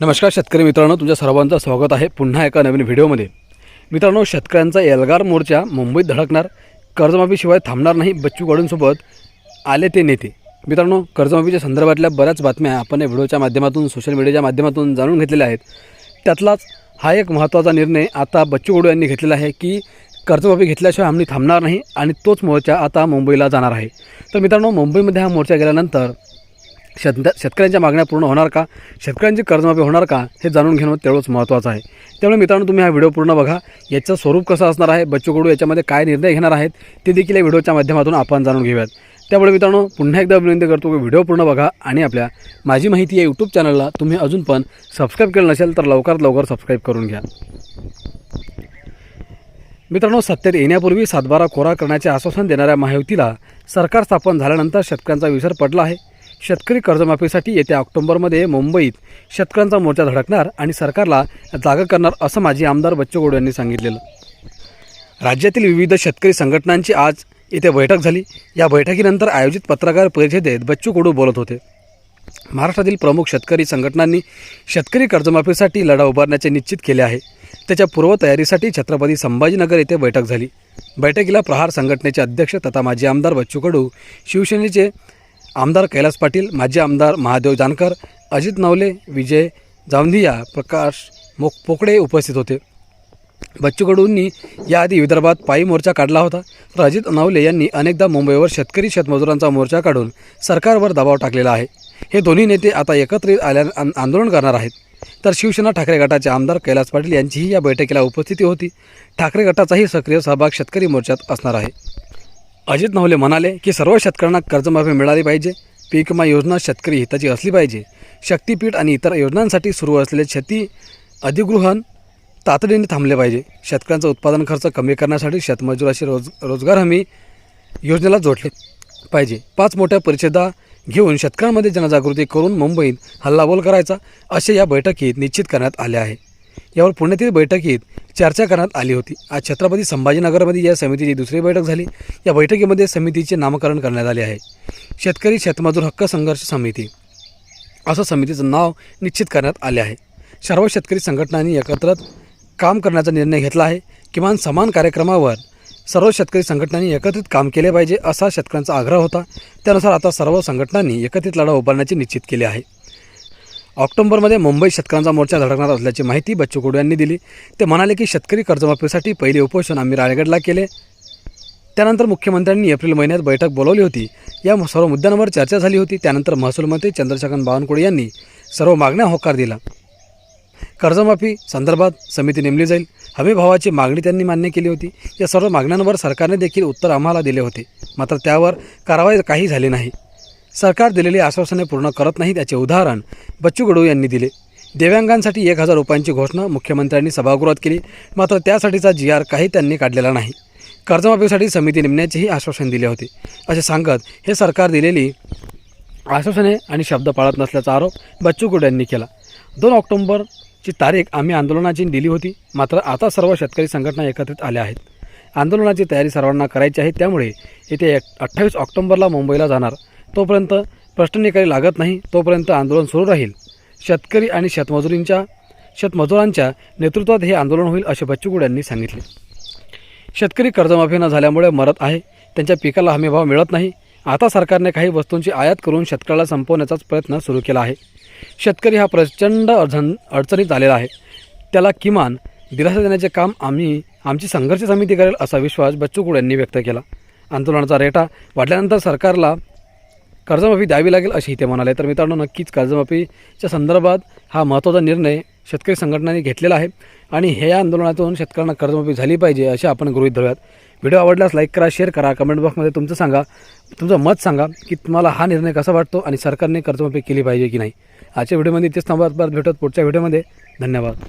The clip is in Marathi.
नमस्कार शेतकरी मित्रांनो तुमच्या सर्वांचं स्वागत आहे पुन्हा एका नवीन व्हिडिओमध्ये. मित्रांनो शेतकऱ्यांचा एल्गार मोर्चा मुंबईत धडकणार. कर्जमाफीशिवाय थांबणार नाही बच्चू कडूंसोबत आले ते नेते. मित्रांनो कर्जमाफीच्या संदर्भातल्या बऱ्याच बातम्या आपण या व्हिडिओच्या माध्यमातून सोशल मीडियाच्या माध्यमातून जाणून घेतलेल्या आहेत. त्यातलाच हा एक महत्त्वाचा निर्णय आता बच्चू कडू यांनी घेतलेला आहे की कर्जमाफी घेतल्याशिवाय आम्ही थांबणार नाही आणि तोच मोर्चा आता मुंबईला जाणार आहे. तर मित्रांनो मुंबईमध्ये हा मोर्चा गेल्यानंतर शेत शेतकऱ्यांच्या मागण्या पूर्ण होणार का? शेतकऱ्यांची कर्जमाफी होणार का? हे जाणून घेणं तेवढंच महत्त्वाचं आहे. त्यामुळे मित्रांनो तुम्ही हा व्हिडिओ पूर्ण बघा. याचं स्वरूप कसं असणार आहे? बच्चू कडू याच्यामध्ये काय निर्णय घेणार आहेत? ते देखील या व्हिडिओच्या माध्यमातून आपण जाणून घेऊयात. त्यामुळे मित्रांनो पुन्हा एकदा विनंती करतो की व्हिडिओ पूर्ण बघा आणि आपल्या माझी माहिती या यूट्यूब चॅनलला तुम्ही अजून पण सबस्क्राईब केलं नसेल तर लवकरात लवकर सबस्क्राईब करून घ्या. मित्रांनो सत्तेत येण्यापूर्वी सातबारा कोरा करण्याचे आश्वासन देणाऱ्या महायुतीला सरकार स्थापन झाल्यानंतर शेतकऱ्यांचा विसर पडला आहे. शेतकरी कर्जमाफीसाठी येत्या ऑक्टोबरमध्ये मुंबईत शेतकऱ्यांचा मोर्चा धडकणार आणि सरकारला जागा करणार असं माजी आमदार बच्चू कडू यांनी सांगितलेलं. राज्यातील विविध शेतकरी संघटनांची आज येथे बैठक झाली. या बैठकीनंतर आयोजित पत्रकार परिषदेत बच्चू कडू बोलत होते. महाराष्ट्रातील प्रमुख शेतकरी संघटनांनी शेतकरी कर्जमाफीसाठी लढा उभारण्याचे निश्चित केले आहे. त्याच्या पूर्वतयारीसाठी छत्रपती संभाजीनगर येथे बैठक झाली. बैठकीला प्रहार संघटनेचे अध्यक्ष तथा माजी आमदार बच्चू कडू शिवसेनेचे आमदार कैलास पाटील माजी आमदार महादेव जानकर अजित नवले विजय जावंधिया प्रकाश मोक पोकडे उपस्थित होते. बच्चू कडूंनी याआधी विदर्भात पायी मोर्चा काढला होता. तर अजित नवले यांनी अनेकदा मुंबईवर शेतकरी शेतमजुरांचा मोर्चा काढून सरकारवर दबाव टाकलेला आहे. हे दोन्ही नेते आता एकत्रित आल्या आंदोलन करणार आहेत. तर शिवसेना ठाकरे गटाचे आमदार कैलास पाटील यांचीही या बैठकीला उपस्थिती होती. ठाकरे गटाचाही सक्रिय सहभाग शेतकरी मोर्चात असणार आहे. अजित नवले म्हणाले की सर्व शेतकऱ्यांना कर्जमाफी मिळाली पाहिजे. पीक विमा योजना शेतकरी हिताची असली पाहिजे. शक्तीपीठ आणि इतर योजनांसाठी सुरू असलेले शेती अधिगृहण तातडीने थांबले पाहिजे. शेतकऱ्यांचा उत्पादन खर्च कमी करण्यासाठी शेतमजुराशी रोज रोजगार हमी योजनेला जोडले पाहिजे. पाच मोठ्या परिषदा घेऊन शेतकऱ्यांमध्ये जनजागृती करून मुंबईत हल्लाबोल करायचा असे या बैठकीत निश्चित करण्यात आले आहे. यावर पुण्यातील बैठकीत चर्चा करण्यात आली होती. आज छत्रपती संभाजीनगरमध्ये या समितीची दुसरी बैठक झाली. या बैठकीमध्ये समितीचे नामकरण करण्यात आले आहे. शेतकरी शेतमजूर हक्क संघर्ष समिती असं समितीचं नाव निश्चित करण्यात आले आहे. सर्व शेतकरी संघटनांनी एकत्र काम करण्याचा निर्णय घेतला आहे. किमान समान कार्यक्रमावर सर्व शेतकरी संघटनांनी एकत्रित काम केले पाहिजे असा शेतकऱ्यांचा आग्रह होता. त्यानुसार आता सर्व संघटनांनी एकत्रित लढा उभारण्याचे निश्चित केले आहे. ऑक्टोबरमध्ये मुंबई शेतकऱ्यांचा मोर्चा धडकणार असल्याची माहिती बच्चू कडू यांनी दिली. ते म्हणाले की शेतकरी कर्जमाफीसाठी पहिले उपोषण आम्ही रायगडला केले. त्यानंतर मुख्यमंत्र्यांनी एप्रिल महिन्यात बैठक बोलावली होती. या सर्व मुद्द्यांवर चर्चा झाली होती. त्यानंतर महसूल मंत्री चंद्रशेखर बावनकुळे यांनी सर्व मागण्या होकार दिला. कर्जमाफी संदर्भात समिती नेमली जाईल. हमीभावाची मागणी त्यांनी मान्य केली होती. या सर्व मागण्यांवर सरकारने देखील उत्तर आम्हाला दिले होते. मात्र त्यावर कारवाई काही झाली नाही. सरकार दिलेली आश्वासने पूर्ण करत नाहीत याचे उदाहरण बच्चू कडू यांनी दिले. दिव्यांगांसाठी एक हजार रुपयांची घोषणा मुख्यमंत्र्यांनी सभागृहात केली. मात्र त्यासाठीचा जी आर काही त्यांनी काढलेला नाही. कर्जमाफीसाठी समिती नेमण्याचेही आश्वासन दिले होते. असे सांगत हे सरकार दिलेली आश्वासने आणि शब्द पाळत नसल्याचा आरोप बच्चू कडू यांनी केला. दोन ऑक्टोंबरची तारीख आम्ही आंदोलनाची दिली होती. मात्र आता सर्व शेतकरी संघटना एकत्रित आल्या आहेत. आंदोलनाची तयारी सर्वांना करायची आहे. त्यामुळे येथे अठ्ठावीस ऑक्टोंबरला मुंबईला जाणार तोपर्यंत प्रश्ननिकाली लागत नाही तोपर्यंत आंदोलन सुरू राहील. शेतकरी आणि शेतमजुरींच्या शेतमजुरांच्या नेतृत्वात हे आंदोलन होईल असे बच्चू यांनी सांगितले. शेतकरी कर्जमाफी न झाल्यामुळे मरत आहे त्यांच्या पिकाला हमीभाव मिळत नाही. आता सरकारने काही वस्तूंची आयात करून शेतकऱ्याला संपवण्याचाच प्रयत्न सुरू केला आहे. शेतकरी हा प्रचंड अडचण अडचणीत आलेला आहे. त्याला किमान दिलासा देण्याचे काम आम्ही आमची संघर्ष समिती करेल असा विश्वास बच्चू यांनी व्यक्त केला. आंदोलनाचा रेटा वाढल्यानंतर सरकारला कर्जमाफी द्यावी लागेल अशी ते म्हणाले. तर मित्रांनो नक्कीच कर्जमाफीच्या संदर्भात हा महत्त्वाचा निर्णय शेतकरी संघटनांनी घेतलेला आहे. आणि हे या आंदोलनातून शेतकऱ्यांना कर्जमाफी झाली पाहिजे असे आपण गृहीत धरूयात. व्हिडिओ आवडल्यास लाईक करा शेअर करा कमेंट बॉक्समध्ये तुमचं सांगा तुमचं मत सांगा की तुम्हाला हा निर्णय कसा वाटतो आणि सरकारने कर्जमाफी केली पाहिजे की नाही. आजच्या व्हिडिओमध्ये इथेच थांबत परत भेटत पुढच्या व्हिडिओमध्ये. धन्यवाद.